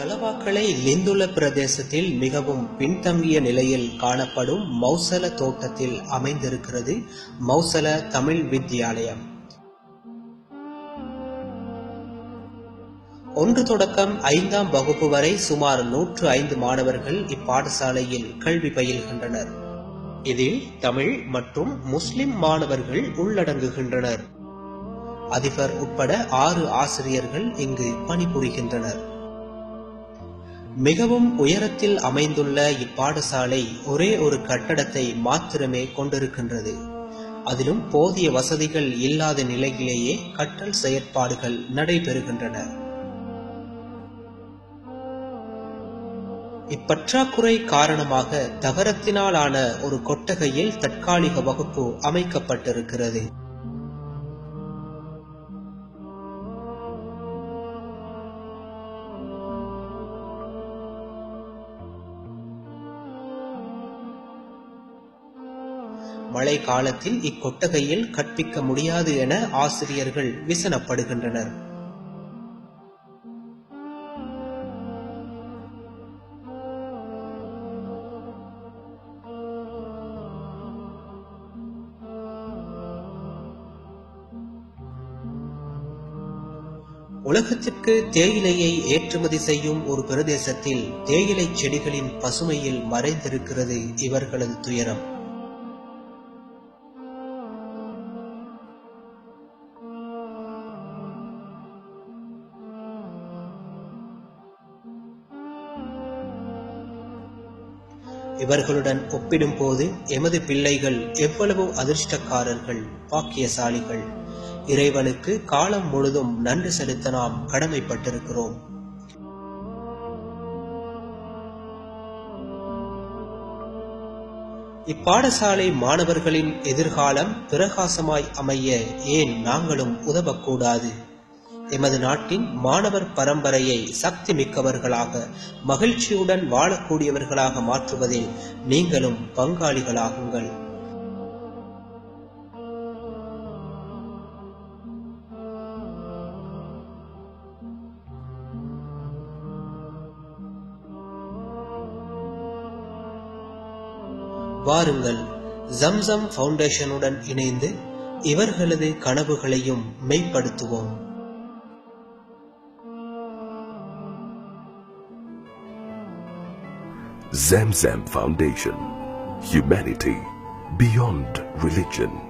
தலவாக்களை லிந்துல பிரதேசத்தில் மிகவும் பின்தங்கிய நிலையில் காணப்படும் மௌசல தோட்டத்தில் அமைந்திருக்கிறது மௌசல தமிழ் வித்தியாலயம் ஒன்று தொடக்கம் ஐந்தாம் வகுப்பு வரை சுமார் நூற்று ஐந்து மாணவர்கள் இப்பாடசாலையில் கல்வி பயில்கின்றனர். இதில் தமிழ் மற்றும் முஸ்லிம் மாணவர்கள் உள்ளடங்குகின்றனர். அதிபர் உட்பட ஆறு ஆசிரியர்கள் இங்கு பணிபுரிகின்றனர். மிகவும் உயரத்தில் அமைந்துள்ள இப்பாடசாலை ஒரே ஒரு கட்டடத்தை மாத்திரமே கொண்டிருக்கின்றது. அதிலும் போதிய வசதிகள் இல்லாத நிலையிலேயே கற்றல் செயற்பாடுகள் நடைபெறுகின்றன. இப்பற்றாக்குறை காரணமாக தகரத்தினாலான ஒரு கொட்டகையில் தற்காலிக வகுப்பு அமைக்கப்பட்டிருக்கிறது. மழை காலத்தில் இக்கொட்டகையில் கற்பிக்க முடியாது என ஆசிரியர்கள் விசனப்படுகின்றனர். உலகத்திற்கு தேயிலையை ஏற்றுமதி செய்யும் ஒரு பிரதேசத்தில் தேயிலை செடிகளின் பசுமையில் மறைந்திருக்கிறது இவர்களது துயரம். இவர்களுடன் ஒப்பிடும்போது எமது பிள்ளைகள் எவ்வளவு அதிர்ஷ்டக்காரர்கள் பாக்கியசாலிகள். இறைவனுக்கு காலம் முழுதும் நன்றி செலுத்த நாம் கடமைப்பட்டிருக்கிறோம். இப்பாடசாலை மாணவர்களின் எதிர்காலம் பிரகாசமாய் அமைய ஏன் நாங்களும் உதவக்கூடாது? எமது நாட்டின் மாணவர் பரம்பரையை சக்தி மிக்கவர்களாக மகிழ்ச்சியுடன் வாழக்கூடியவர்களாக மாற்றுவதில் நீங்களும் பங்காளிகளாகுங்கள். வாருங்கள் ஜம்சம் ஃபவுண்டேஷனுடன் இணைந்து இவர்களது கனவுகளையும் மெய்ப்படுத்துவோம். Zamzam Foundation. Humanity beyond religion.